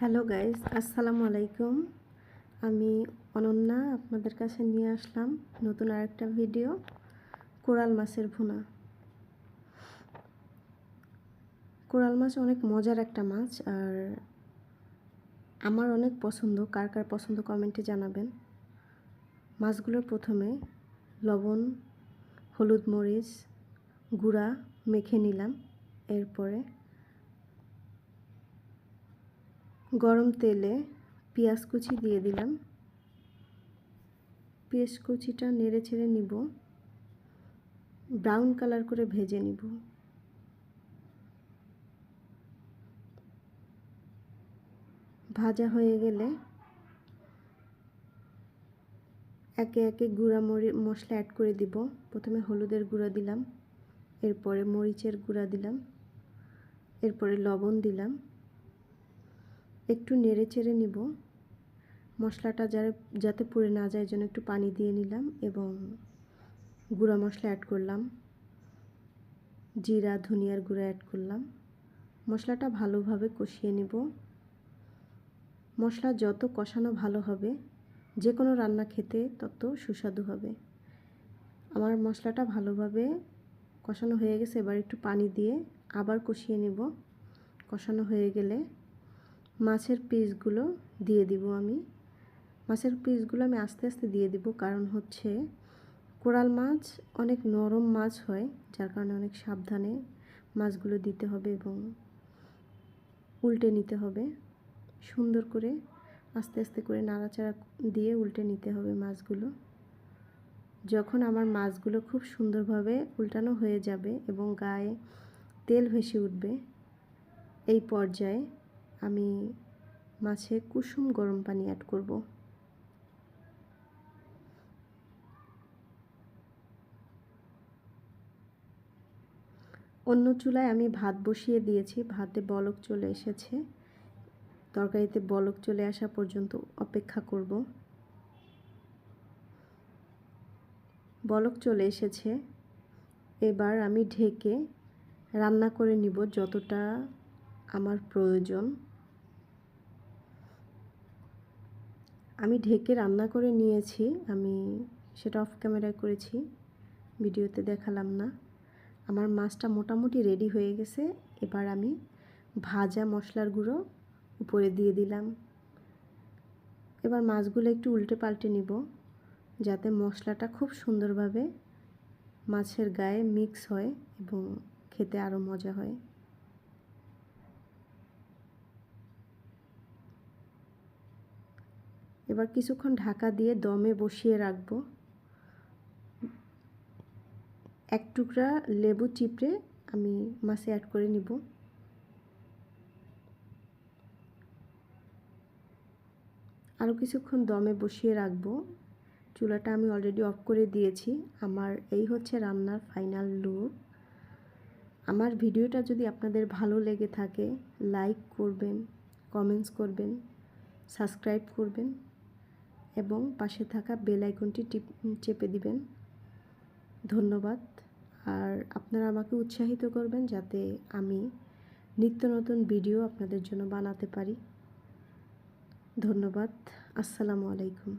Hello guys আসসালামু আলাইকুম আমি অনন্যা আপনাদের কাছে নিয়ে আসলাম নতুন আরেকটা ভিডিও কোরাল মাছের ভুনা। কোরাল মাছ অনেক মজার একটা মাছ, আর আমার অনেক পছন্দ। কার কার পছন্দ কমেন্টে জানাবেন। মাছগুলো প্রথমে লবণ, হলুদ মরিচ, গুঁড়া মেখে নিলাম। এরপরে গরম তেলে পেঁয়াজ কুচি দিয়ে দিলাম। পেঁয়াজ কুচিটা নেড়ে ছেড়ে নিব। ব্রাউন কালার করে ভেজে নিব। ভাজা হয়ে গেলে একে একে গুঁড়া মরি, মশলা অ্যাড করে দিব। প্রথমে হলুদের গুঁড়া দিলাম। এরপরে মরিচের গুঁড়া দিলাম। এরপরে লবণ দিলাম। একটু নেড়ে চেড়ে নিব। মশলাটা যারা, যাতে পুড়ে না যায় জন্য একটু পানি দিয়ে নিলাম এবং গুঁড়া মশলা অ্যাড করলাম। জিরা, ধনিয়ার গুঁড়া অ্যাড করলাম। মশলাটা ভালোভাবে কষিয়ে নিব। মশলা যত কষানো ভালো হবে যে কোনো রান্না খেতে তত সুস্বাদু হবে। আমার মশলাটা ভালোভাবে কষানো হয়ে গেছে, এবার একটু পানি দিয়ে আবার কষিয়ে নেব। কষানো হয়ে গেলে মাছের পিসগুলো দিয়ে দিব আমি। মাছের পিসগুলো আমি আস্তে আস্তে দিয়ে দিব কারণ হচ্ছে কোরাল মাছ অনেক নরম মাছ হয়, যার কারণে অনেক সাবধানে মাছগুলো দিতে হবে এবং উল্টে নিতে হবে। সুন্দর করে আস্তে আস্তে করে নাড়াচাড়া দিয়ে উল্টে নিতে হবে মাছগুলো। যখন আমার মাছগুলো খুব সুন্দরভাবে উল্টানো হয়ে যাবে এবং গায়ে তেল ভেসে উঠবে, এই পর্যায়ে আমি মাছে কুসুম গরম পানি অ্যাড করব। অন্য চুলায় আমি ভাত বসিয়ে দিয়েছি, ভাতে বলক চলে এসেছে। তরকারিতে বলক চলে আসা পর্যন্ত অপেক্ষা করব। বলক চলে এসেছে। এবার আমি ঢেকে রান্না করে নিব যতটা আমার প্রয়োজন। আমি ঢেকে রান্না করে নিয়েছি। আমি সেটা অফ ক্যামেরায় করেছি। ভিডিওতে দেখালাম না। আমার মাছটা মোটামুটি রেডি হয়ে গেছে। এবার আমি ভাজা মশলার গুঁড়ো উপরে দিয়ে দিলাম। এবার মাছগুলো একটু উল্টে পাল্টে নিব, যাতে মশলাটা খুব সুন্দরভাবে মাছের গায়ে মিক্স হয় এবং খেতে আরও মজা হয়। এবার কিছুক্ষণ ঢাকা দিয়ে দমে বসিয়ে রাখব। এক টুকরা লেবু চিপড়ে আমি মাছে অ্যাড করে নিব। আরও কিছুক্ষণ দমে বসিয়ে রাখব। চুলাটা আমি অলরেডি অফ করে দিয়েছি। আমার এই হচ্ছে রান্নার ফাইনাল লুক আমার ভিডিওটা যদি আপনাদের ভালো লেগে থাকে লাইক করবেন কমেন্টস করবেন সাবস্ক্রাইব করবেন। এবং পাশে থাকা বেল আইকনটি টিপ, চেপে দিবেন। ধন্যবাদ। আর আপনারা আমাকে উৎসাহিত করবেন যাতে আমি নিত্য নতুন ভিডিও আপনাদের জন্য বানাতে পারি। ধন্যবাদ। আসসালামু আলাইকুম।